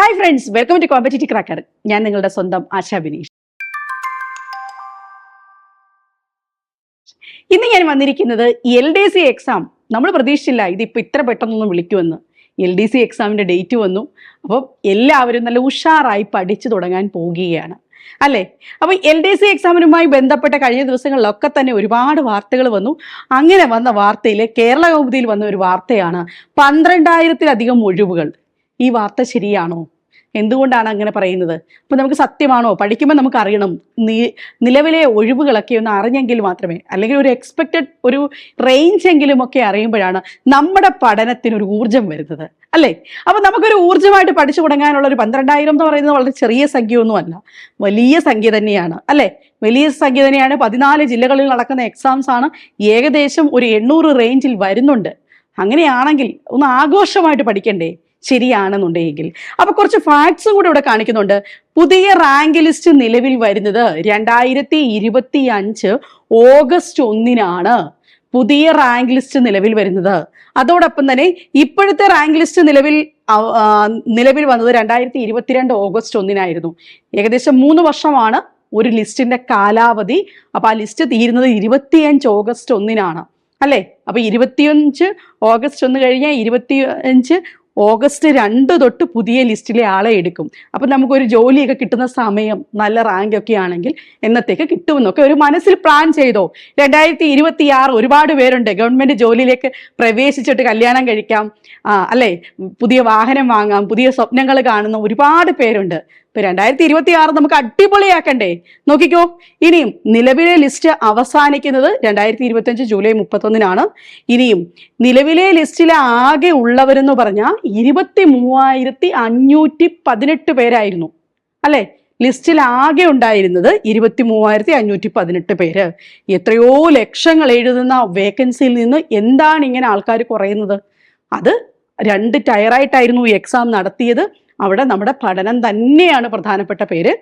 Hi friends welcome to competitive cracker ഞാൻ നിങ്ങളുടെ സ്വന്തം ആശാ ബിനീഷ് ഇന്ന് ഞാൻ വന്നിരിക്കുന്നത് എൽ ഡി സി എക്സാം നമ്മൾ പ്രതീക്ഷിച്ചില്ല ഇതിപ്പോൾ ഇത്ര പെട്ടെന്നൊന്നും വിളിക്കുമെന്ന്. എൽ ഡി സി എക്സാമിന്റെ ഡേറ്റ് വന്നു. അപ്പം എല്ലാവരും നല്ല ഉഷാറായി പഠിച്ചു തുടങ്ങാൻ പോകുകയാണ് അല്ലേ? അപ്പോൾ എൽ ഡി സി എക്സാമിനുമായി ബന്ധപ്പെട്ട കഴിഞ്ഞ ദിവസങ്ങളിലൊക്കെ തന്നെ ഒരുപാട് വാർത്തകൾ വന്നു. അങ്ങനെ വന്ന വാർത്തയിൽ കേരള കൗമുദിയിൽ വന്ന ഒരു വാർത്തയാണ് പന്ത്രണ്ടായിരത്തിലധികം ഒഴിവുകൾ. ഈ വാർത്ത ശരിയാണോ? എന്തുകൊണ്ടാണ് അങ്ങനെ പറയുന്നത്? അപ്പോൾ നമുക്ക് സത്യമാണോ? പഠിക്കുമ്പോൾ നമുക്ക് അറിയണം. നിലവിലെ ഒഴിവുകളൊക്കെ ഒന്ന് അറിഞ്ഞെങ്കിൽ മാത്രമേ അല്ലെങ്കിൽ ഒരു എക്സ്പെക്റ്റഡ് ഒരു റേഞ്ച് എങ്കിലും ഒക്കെ അറിയുമ്പോഴാണ് നമ്മുടെ പഠനത്തിന് ഒരു ഊർജം വരുന്നത്. അല്ലേ? അപ്പോൾ നമുക്കൊരു ഊർജമായിട്ട് പഠിച്ചു തുടങ്ങാനുള്ള ഒരു പന്ത്രണ്ടായിരം എന്ന് പറയുന്നത് വളരെ ചെറിയ സംഖ്യയൊന്നുമല്ല വലിയ സംഖ്യ തന്നെയാണ്. അല്ലേ? വലിയ സംഖ്യ തന്നെയാണ്. പതിനാല് ജില്ലകളിൽ നടക്കുന്ന എക്സാംസ് ആണ്. ഏകദേശം ഒരു എണ്ണൂറ് റേഞ്ചിൽ വരുന്നുണ്ട്. അങ്ങനെയാണെങ്കിൽ ഒന്ന് ആഘോഷമായിട്ട് പഠിക്കണ്ടേ? ശരിയാണെന്നുണ്ടെങ്കിൽ. അപ്പൊ കുറച്ച് ഫാക്ട്സും കൂടെ ഇവിടെ കാണിക്കുന്നുണ്ട്. പുതിയ റാങ്ക് ലിസ്റ്റ് നിലവിൽ വരുന്നത് രണ്ടായിരത്തി ഇരുപത്തി അഞ്ച് ഓഗസ്റ്റ് ഒന്നിനാണ് പുതിയ റാങ്ക് ലിസ്റ്റ് നിലവിൽ വരുന്നത്. അതോടൊപ്പം തന്നെ ഇപ്പോഴത്തെ റാങ്ക് ലിസ്റ്റ് നിലവിൽ നിലവിൽ വന്നത് രണ്ടായിരത്തി ഇരുപത്തിരണ്ട് ഓഗസ്റ്റ് ഒന്നിനായിരുന്നു. ഏകദേശം മൂന്ന് വർഷമാണ് ഒരു ലിസ്റ്റിന്റെ കാലാവധി. അപ്പൊ ആ ലിസ്റ്റ് തീരുന്നത് ഇരുപത്തിയഞ്ച് ഓഗസ്റ്റ് ഒന്നിനാണ്. അല്ലേ? അപ്പൊ ഇരുപത്തിയഞ്ച് ഓഗസ്റ്റ് ഒന്ന് കഴിഞ്ഞാൽ ഇരുപത്തിയഞ്ച് ഓഗസ്റ്റ് രണ്ട് തൊട്ട് പുതിയ ലിസ്റ്റിലെ ആളെ എടുക്കും. അപ്പം നമുക്കൊരു ജോലിയൊക്കെ കിട്ടുന്ന സമയം നല്ല റാങ്ക് ഒക്കെ ആണെങ്കിൽ എന്നത്തേക്ക് കിട്ടുമെന്നൊക്കെ ഒരു മനസ്സിൽ പ്ലാൻ ചെയ്തോ? രണ്ടായിരത്തി ഇരുപത്തി ആറ് ഒരുപാട് പേരുണ്ട്. ഗവൺമെന്റ് ജോലിയിലേക്ക് പ്രവേശിച്ചിട്ട് കല്യാണം കഴിക്കാം. അല്ലേ? പുതിയ വാഹനം വാങ്ങാം പുതിയ സ്വപ്നങ്ങൾ കാണുന്ന ഒരുപാട് പേരുണ്ട്. ഇപ്പൊ രണ്ടായിരത്തി ഇരുപത്തി ആറ് നമുക്ക് അടിപൊളിയാക്കണ്ടേ. നോക്കിക്കോ ഇനിയും നിലവിലെ ലിസ്റ്റ് അവസാനിക്കുന്നത് രണ്ടായിരത്തി ഇരുപത്തിയഞ്ച് ജൂലൈ മുപ്പത്തൊന്നിനാണ്. ഇനിയും നിലവിലെ ലിസ്റ്റിലെ ആകെ ഉള്ളവരെന്ന് പറഞ്ഞാൽ ഇരുപത്തി മൂവായിരത്തി അഞ്ഞൂറ്റി പതിനെട്ട് പേരായിരുന്നു. അല്ലേ? ലിസ്റ്റിൽ ആകെ ഉണ്ടായിരുന്നത് ഇരുപത്തി മൂവായിരത്തി അഞ്ഞൂറ്റി പതിനെട്ട് പേര്. എത്രയോ ലക്ഷങ്ങൾ എഴുതുന്ന വേക്കൻസിയിൽ നിന്ന് എന്താണ് ഇങ്ങനെ ആൾക്കാർ കുറയുന്നത്? അത് രണ്ട് ടയറായിട്ടായിരുന്നു ഈ എക്സാം നടത്തിയത്. അവിടെ നമ്മുടെ പഠനം തന്നെയാണ് പ്രധാനപ്പെട്ട പേര്.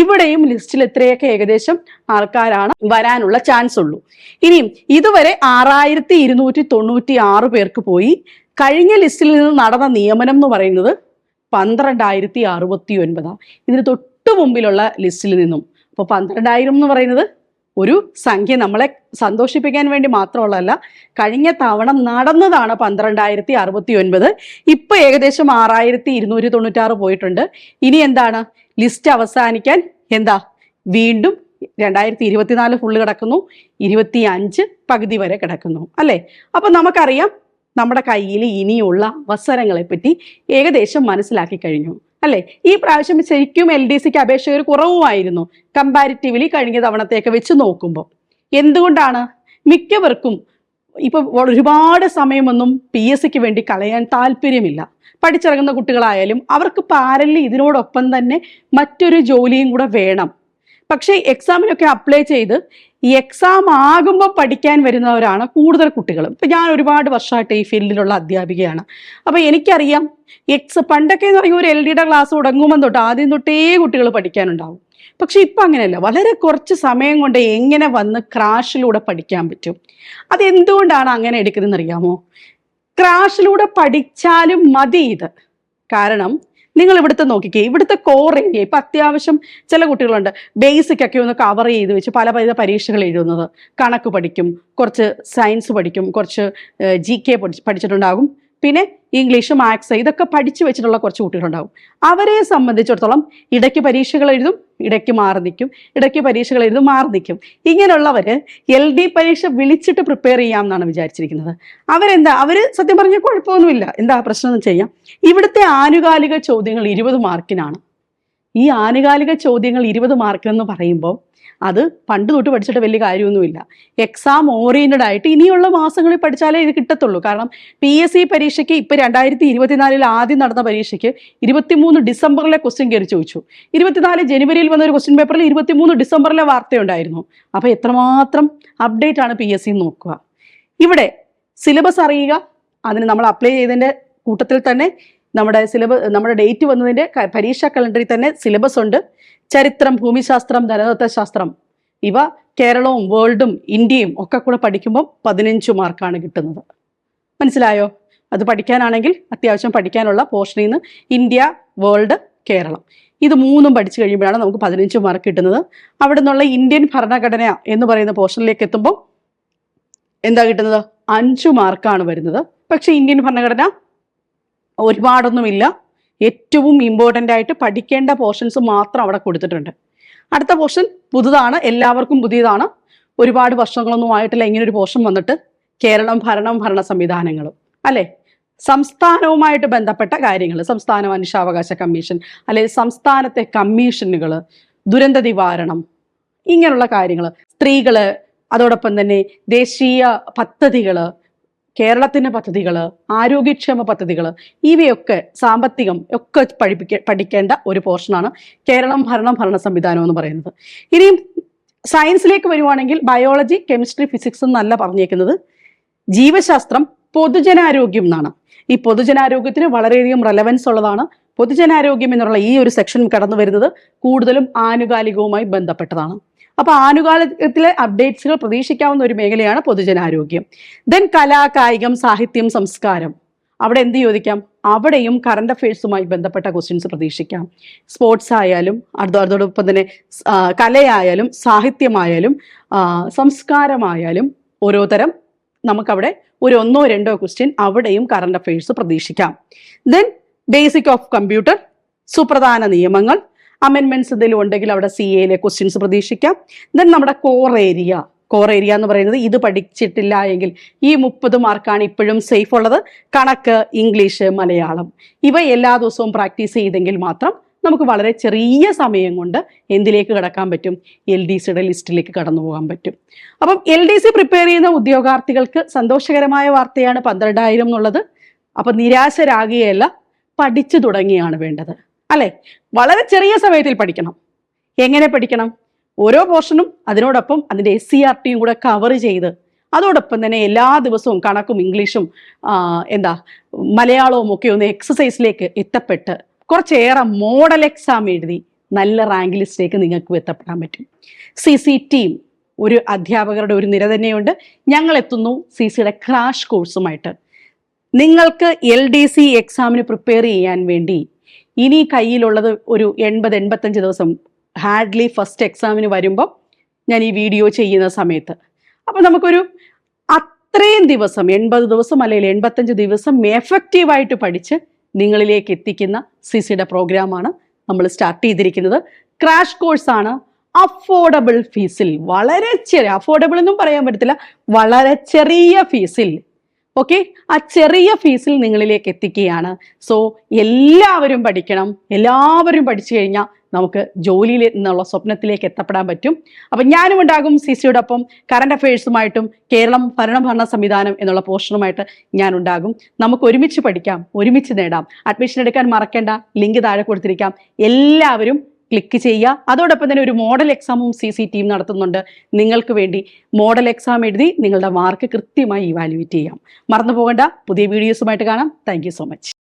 ഇവിടെയും ലിസ്റ്റിൽ എത്രയൊക്കെ ഏകദേശം ആൾക്കാരാണ് വരാനുള്ള ചാൻസ് ഉള്ളൂ. ഇനിയും ഇതുവരെ ആറായിരത്തി ഇരുന്നൂറ്റി തൊണ്ണൂറ്റി ആറ് പേർക്ക് പോയി. കഴിഞ്ഞ ലിസ്റ്റിൽ നിന്ന് നടന്ന നിയമനം എന്ന് പറയുന്നത് പന്ത്രണ്ടായിരത്തി അറുപത്തി ഒൻപതാണ് ഇതിന് തൊട്ട് മുമ്പിലുള്ള ലിസ്റ്റിൽ നിന്നും. അപ്പോൾ പന്ത്രണ്ടായിരം എന്ന് പറയുന്നത് ഒരു സംഖ്യ നമ്മളെ സന്തോഷിപ്പിക്കാൻ വേണ്ടി മാത്രമുള്ളതല്ല കഴിഞ്ഞ തവണ നടന്നതാണ് പന്ത്രണ്ടായിരത്തി അറുപത്തി ഒൻപത് ഇപ്പൊ ഏകദേശം ആറായിരത്തി ഇരുന്നൂറ്റി തൊണ്ണൂറ്റാറ് പോയിട്ടുണ്ട്. ഇനി എന്താണ്? ലിസ്റ്റ് അവസാനിക്കാൻ എന്താ? വീണ്ടും രണ്ടായിരത്തി ഇരുപത്തിനാല് ഫുള്ള് കിടക്കുന്നു. ഇരുപത്തി അഞ്ച് പകുതി വരെ കിടക്കുന്നു. അല്ലേ? അപ്പൊ നമുക്കറിയാം നമ്മുടെ കയ്യിൽ ഇനിയുള്ള അവസരങ്ങളെപ്പറ്റി ഏകദേശം മനസ്സിലാക്കി കഴിഞ്ഞു. അല്ലേ? ഈ പ്രാവശ്യം ശരിക്കും എൽ ഡി സിക്ക് അപേക്ഷകർ കുറവുമായിരുന്നു. കമ്പാരിറ്റീവ്ലി കഴിഞ്ഞ തവണത്തേക്ക് വെച്ച് നോക്കുമ്പോൾ എന്തുകൊണ്ടാണ്? മിക്കവർക്കും ഇപ്പൊ ഒരുപാട് സമയമൊന്നും പി എസ് സിക്ക് വേണ്ടി കളയാൻ താല്പര്യമില്ല. പഠിച്ചിറങ്ങുന്ന കുട്ടികളായാലും അവർക്ക് പാരലി ഇതിനോടൊപ്പം തന്നെ മറ്റൊരു ജോലിയും കൂടെ വേണം. പക്ഷേ എക്സാമിനൊക്കെ അപ്ലൈ ചെയ്ത് ഈ എക്സാം ആകുമ്പോൾ പഠിക്കാൻ വരുന്നവരാണ് കൂടുതൽ കുട്ടികളും. ഇപ്പം ഞാൻ ഒരുപാട് വർഷമായിട്ട് ഈ ഫീൽഡിലുള്ള അധ്യാപികയാണ്. അപ്പോൾ എനിക്കറിയാം എക്സ് പണ്ടൊക്കെ എന്ന് പറയുമ്പോൾ ഒരു എൽ ഡിയുടെ ക്ലാസ് തുടങ്ങുമ്പോൾ തൊട്ട് ആദ്യം തൊട്ടേ കുട്ടികൾ പഠിക്കാനുണ്ടാവും. പക്ഷെ ഇപ്പം അങ്ങനെയല്ല. വളരെ കുറച്ച് സമയം കൊണ്ട് എങ്ങനെ വന്ന് ക്രാഷിലൂടെ പഠിക്കാൻ പറ്റും? അതെന്തുകൊണ്ടാണ് അങ്ങനെ എടുക്കുന്നതെന്ന് അറിയാമോ ക്രാഷിലൂടെ പഠിച്ചാലും മതി ഇത്. കാരണം നിങ്ങൾ ഇവിടുത്തെ നോക്കിക്കേ ഇവിടുത്തെ കോർ ഏരിയ ഇപ്പം അത്യാവശ്യം ചില കുട്ടികളുണ്ട്. ബേസിക് ഒക്കെ ഒന്ന് കവർ ചെയ്ത് വെച്ച് പല പല പരീക്ഷകൾ എഴുതുന്നത്. കണക്ക് പഠിക്കും കുറച്ച് സയൻസ് പഠിക്കും കുറച്ച് ജി കെ പഠിച്ചിട്ടുണ്ടാകും. പിന്നെ ഇംഗ്ലീഷ് മാത്സ് ഇതൊക്കെ പഠിച്ചു വെച്ചിട്ടുള്ള കുറച്ച് കുട്ടികളുണ്ടാകും. അവരെ സംബന്ധിച്ചിടത്തോളം ഇടയ്ക്ക് പരീക്ഷകൾ എഴുതും ഇടയ്ക്ക് മാറി നിൽക്കും ഇടയ്ക്ക് പരീക്ഷകൾ എഴുതും മാറി നിൽക്കും. ഇങ്ങനെയുള്ളവർ എൽ ഡി പരീക്ഷ വിളിച്ചിട്ട് പ്രിപ്പയർ ചെയ്യാം എന്നാണ് വിചാരിച്ചിരിക്കുന്നത്. അവരെന്താ? അവർ സത്യം പറഞ്ഞാൽ കുഴപ്പമൊന്നുമില്ല. എന്താ പ്രശ്നം എന്ന് വെച്ച് കഴിഞ്ഞാൽ ഇവിടുത്തെ ആനുകാലിക ചോദ്യങ്ങൾ ഇരുപത് മാർക്കിനാണ് ഈ ആനുകാലിക ചോദ്യങ്ങൾ ഇരുപത് മാർക്ക് എന്ന് പറയുമ്പോൾ അത് പണ്ട് തൊട്ട് പഠിച്ചിട്ട് വലിയ കാര്യമൊന്നുമില്ല. എക്സാം ഓറിയന്റഡ് ആയിട്ട് ഇനിയുള്ള മാസങ്ങളിൽ പഠിച്ചാലേ ഇത് കിട്ടത്തുള്ളൂ. കാരണം പി എസ് സി പരീക്ഷയ്ക്ക് ഇപ്പം രണ്ടായിരത്തി ഇരുപത്തിനാലിൽ ആദ്യം നടന്ന പരീക്ഷയ്ക്ക് ഇരുപത്തിമൂന്ന് ഡിസംബറിലെ ക്വസ്റ്റ്യൻ കയറി ചോദിച്ചു. ഇരുപത്തിനാല് ജനുവരിയിൽ വന്ന ഒരു ക്വസ്റ്റ്യൻ പേപ്പറിൽ ഇരുപത്തിമൂന്ന് ഡിസംബറിലെ വാർത്തയുണ്ടായിരുന്നു. അപ്പോൾ എത്രമാത്രം അപ്ഡേറ്റ് ആണ് പി എസ് സി നോക്കുക. ഇവിടെ സിലബസ് അറിയുക അതിന് നമ്മൾ അപ്ലൈ ചെയ്തതിന്റെ കൂട്ടത്തിൽ തന്നെ നമ്മുടെ സിലബസ് നമ്മുടെ ഡേറ്റ് വന്നതിന്റെ പരീക്ഷാ കലണ്ടറിൽ തന്നെ സിലബസ് ഉണ്ട്. ചരിത്രം ഭൂമിശാസ്ത്രം ധനതത്വശാസ്ത്രം ഇവ കേരളവും വേൾഡും ഇന്ത്യയും ഒക്കെ കൂടെ പഠിക്കുമ്പോൾ പതിനഞ്ച് മാർക്കാണ് കിട്ടുന്നത്. മനസ്സിലായോ? അത് പഠിക്കാനാണെങ്കിൽ അത്യാവശ്യം പഠിക്കാനുള്ള പോർഷനിൽ നിന്ന് ഇന്ത്യ വേൾഡ് കേരളം. ഇത് മൂന്നും പഠിച്ചു കഴിയുമ്പോഴാണ് നമുക്ക് പതിനഞ്ച് മാർക്ക് കിട്ടുന്നത്. അവിടെ നിന്നുള്ള ഇന്ത്യൻ ഭരണഘടന എന്ന് പറയുന്ന പോർഷനിലേക്ക് എത്തുമ്പോൾ എന്താ കിട്ടുന്നത്? അഞ്ചു മാർക്കാണ് വരുന്നത്. പക്ഷേ ഇന്ത്യൻ ഭരണഘടന ഒരുപാടൊന്നുമില്ല. ഏറ്റവും ഇമ്പോർട്ടന്റ് ആയിട്ട് പഠിക്കേണ്ട പോർഷൻസ് മാത്രം അവിടെ കൊടുത്തിട്ടുണ്ട്. അടുത്ത പോർഷൻ പുതുതാണ് എല്ലാവർക്കും പുതിയതാണ്. ഒരുപാട് വർഷങ്ങളൊന്നും ആയിട്ടില്ല ഇങ്ങനെ ഒരു പോർഷൻ വന്നിട്ട്. കേരളം ഭരണം ഭരണ സംവിധാനങ്ങളും. അല്ലേ? സംസ്ഥാനവുമായിട്ട് ബന്ധപ്പെട്ട കാര്യങ്ങൾ സംസ്ഥാന മനുഷ്യാവകാശ കമ്മീഷൻ അല്ലെങ്കിൽ സംസ്ഥാനത്തെ കമ്മീഷനുകൾ ദുരന്ത നിവാരണം ഇങ്ങനെയുള്ള കാര്യങ്ങൾ സ്ത്രീകൾ അതോടൊപ്പം തന്നെ ദേശീയ പദ്ധതികൾ കേരളത്തിന്റെ പദ്ധതികൾ ആരോഗ്യക്ഷേമ പദ്ധതികൾ ഇവയൊക്കെ സാമ്പത്തികം ഒക്കെ പഠിപ്പിക്ക പഠിക്കേണ്ട ഒരു പോർഷനാണ് കേരളം ഭരണം ഭരണ സംവിധാനം എന്ന് പറയുന്നത്. ഇനിയും സയൻസിലേക്ക് വരുവാണെങ്കിൽ ബയോളജി കെമിസ്ട്രി ഫിസിക്സ് എന്നല്ല പറഞ്ഞേക്കുന്നത്. ജീവശാസ്ത്രം പൊതുജനാരോഗ്യം എന്നാണ്. ഈ പൊതുജനാരോഗ്യത്തിന് വളരെയധികം റെലവൻസ് ഉള്ളതാണ്. പൊതുജനാരോഗ്യം എന്നുള്ള ഈ ഒരു സെക്ഷൻ കടന്നു വരുന്നത് കൂടുതലും ആനുകാലികവുമായി ബന്ധപ്പെട്ടതാണ്. അപ്പൊ ആനുകാലികത്തിലെ അപ്ഡേറ്റ്സുകൾ പ്രതീക്ഷിക്കാവുന്ന ഒരു മേഖലയാണ് പൊതുജനാരോഗ്യം. ദെൻ കലാ കായികം സാഹിത്യം സംസ്കാരം. അവിടെ എന്ത് ചോദിക്കാം? അവിടെയും കറണ്ട് അഫയേഴ്സുമായി ബന്ധപ്പെട്ട ക്വസ്റ്റ്യൻസ് പ്രതീക്ഷിക്കാം. സ്പോർട്സ് ആയാലും അതോ അതോടൊപ്പം തന്നെ കലയായാലും സാഹിത്യമായാലും സംസ്കാരമായാലും ഓരോ തരം നമുക്കവിടെ ഒരു ഒന്നോ രണ്ടോ ക്വസ്റ്റ്യൻ അവിടെയും കറണ്ട് അഫയേഴ്സ് പ്രതീക്ഷിക്കാം. ദെൻ ബേസിക് ഓഫ് കമ്പ്യൂട്ടർ സുപ്രധാന നിയമങ്ങൾ അമെൻമെന്റ്സ് എന്തെങ്കിലും ഉണ്ടെങ്കിൽ അവിടെ സി എയിലെ ക്വസ്റ്റ്യൻസ് പ്രതീക്ഷിക്കാം. ദെൻ നമ്മുടെ കോർ ഏരിയ കോർ ഏരിയ എന്ന് പറയുന്നത് ഇത് പഠിച്ചിട്ടില്ല എങ്കിൽ ഈ മുപ്പത് മാർക്കാണ് ഇപ്പോഴും സേഫ് ഉള്ളത്. കണക്ക് ഇംഗ്ലീഷ് മലയാളം. ഇവ എല്ലാ ദിവസവും പ്രാക്ടീസ് ചെയ്തെങ്കിൽ മാത്രം നമുക്ക് വളരെ ചെറിയ സമയം കൊണ്ട് എന്തിലേക്ക് കടക്കാൻ പറ്റും? എൽ ഡി സിയുടെ ലിസ്റ്റിലേക്ക് കടന്നു പോകാൻ പറ്റും. അപ്പം എൽ ഡി സി പ്രിപ്പയർ ചെയ്യുന്ന ഉദ്യോഗാർത്ഥികൾക്ക് സന്തോഷകരമായ വാർത്തയാണ് പന്ത്രണ്ടായിരം എന്നുള്ളത്. അപ്പം നിരാശരാകുകയല്ല പഠിച്ചു തുടങ്ങിയാണ് വേണ്ടത്. അല്ലെ? വളരെ ചെറിയ സമയത്തിൽ പഠിക്കണം. എങ്ങനെ പഠിക്കണം? ഓരോ പോർഷനും അതിനോടൊപ്പം അതിന്റെ എസ് സി ആർ ടിയും കൂടെ കവർ ചെയ്ത് അതോടൊപ്പം തന്നെ എല്ലാ ദിവസവും കണക്കും ഇംഗ്ലീഷും എന്താ മലയാളവും ഒക്കെ ഒന്ന് എക്സസൈസിലേക്ക് എത്തപ്പെട്ട് കുറച്ചേറെ മോഡൽ എക്സാം എഴുതി നല്ല റാങ്ക് ലിസ്റ്റിലേക്ക് നിങ്ങൾക്ക് എത്തപ്പെടാൻ പറ്റും. സി സി ടീം ഒരു അധ്യാപകരുടെ ഒരു നിര തന്നെയുണ്ട്. ഞങ്ങൾ എത്തുന്നു സി സിയുടെ ക്രാഷ് കോഴ്സുമായിട്ട് നിങ്ങൾക്ക് എൽ ഡി സി എക്സാമിന് പ്രിപ്പയർ ചെയ്യാൻ വേണ്ടി ഇനി കയ്യിലുള്ളത് ഒരു എൺപത് എൺപത്തഞ്ച് ദിവസം ഹാഡ്ലി ഫസ്റ്റ് എക്സാമിന് വരുമ്പം ഞാൻ ഈ വീഡിയോ ചെയ്യുന്ന സമയത്ത്. അപ്പം നമുക്കൊരു അത്രയും ദിവസം എൺപത് ദിവസം അല്ലെങ്കിൽ എൺപത്തഞ്ച് ദിവസം എഫക്റ്റീവായിട്ട് പഠിച്ച് നിങ്ങളിലേക്ക് എത്തിക്കുന്ന സി സിയുടെ പ്രോഗ്രാമാണ് നമ്മൾ സ്റ്റാർട്ട് ചെയ്തിരിക്കുന്നത്. ക്രാഷ് കോഴ്സാണ്. അഫോർഡബിൾ ഫീസിൽ വളരെ ചെറിയ അഫോർഡബിൾ എന്നും പറയാൻ പറ്റത്തില്ല വളരെ ചെറിയ ഫീസിൽ ഓക്കെ? ആ ചെറിയ ഫീസിൽ നിങ്ങളിലേക്ക് എത്തിക്കുകയാണ്. സോ എല്ലാവരും പഠിക്കണം. എല്ലാവരും പഠിച്ചു കഴിഞ്ഞാൽ നമുക്ക് ജോലിയിൽ നിന്നുള്ള സ്വപ്നത്തിലേക്ക് എത്തപ്പെടാൻ പറ്റും. അപ്പം ഞാനും ഉണ്ടാകും സി സിയോടൊപ്പം കറണ്ട് അഫയേഴ്സുമായിട്ടും കേരളം ഭരണഭരണ സംവിധാനം എന്നുള്ള പോർഷനുമായിട്ട് ഞാൻ ഉണ്ടാകും. നമുക്ക് ഒരുമിച്ച് പഠിക്കാം. ഒരുമിച്ച് നേടാം. അഡ്മിഷൻ എടുക്കാൻ മറക്കേണ്ട. ലിങ്ക് താഴെ കൊടുത്തിരിക്കാം. എല്ലാവരും ക്ലിക്ക് ചെയ്യുക. അതോടൊപ്പം തന്നെ ഒരു മോഡൽ എക്സാമും സി സി ടീം നടത്തുന്നുണ്ട്. നിങ്ങൾക്ക് വേണ്ടി മോഡൽ എക്സാം എഴുതി നിങ്ങളുടെ മാർക്ക് കൃത്യമായി ഇവാലുവേറ്റ് ചെയ്യാം. മറന്നു പോകേണ്ട പുതിയ വീഡിയോസുമായിട്ട് കാണാം. Thank so much